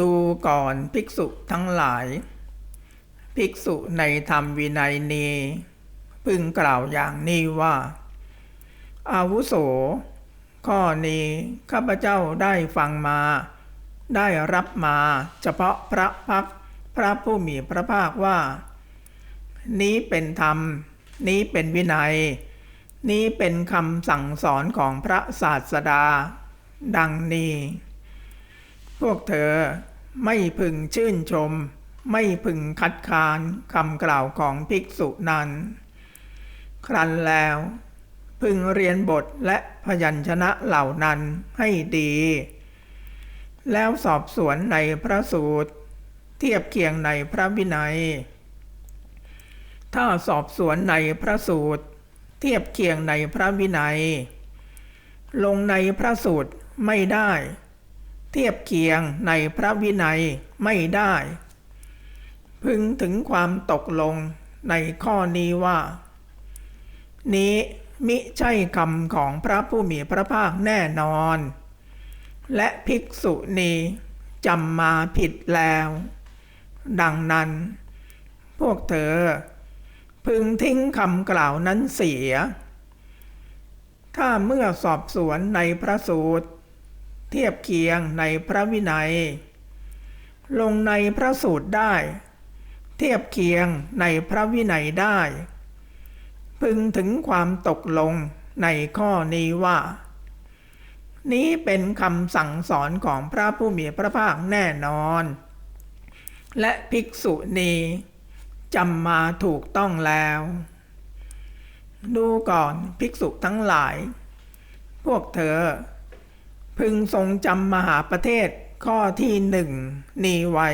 ดูก่อนภิกษุทั้งหลาย ภิกษุในธรรมวินัยนี้พึงกล่าวอย่างนี้ว่า อาวุโส ข้อนี้ข้าพเจ้าได้ฟังมา ได้รับมาเฉพาะพระพักพระผู้มีพระภาคว่า นี้เป็นธรรม นี้เป็นวินัย นี้เป็นคำสั่งสอนของพระศาสดา ดังนี้ พวกเธอไม่พึงชื่นชม ไม่พึงคัดค้านคำกล่าวของภิกษุนั้น ครั้นแล้ว พึงเรียนบทและพยัญชนะเหล่านั้นให้ดี แล้วสอบสวนในพระสูตร เทียบเคียงในพระวินัย ถ้าสอบสวนในพระสูตร เทียบเคียงในพระวินัย ลงในพระสูตรไม่ได้ เทียบเคียงในพระวินัยไม่ได้ พึงถึงความตกลงในข้อนี้ว่า นี้มิใช่คำของพระผู้มีพระภาคแน่นอน และภิกษุนี้จำมาผิดแล้ว ดังนั้น พวกเธอ พึงทิ้งคำกล่าวนั้นเสีย ถ้าเมื่อสอบสวนในพระสูตร เทียบเคียงในพระวินัย ลงในพระสูตรได้ เทียบเคียงในพระวินัยได้ พึงถึงความตกลงในข้อนี้ว่า นี้เป็นคำสั่งสอนของพระผู้มีพระภาคแน่นอน และภิกษุณีจำมาถูกต้องแล้ว ดูก่อนภิกษุทั้งหลาย พวกเธอ พึงทรงจำมหาประเทศข้อที่หนึ่งนีไว้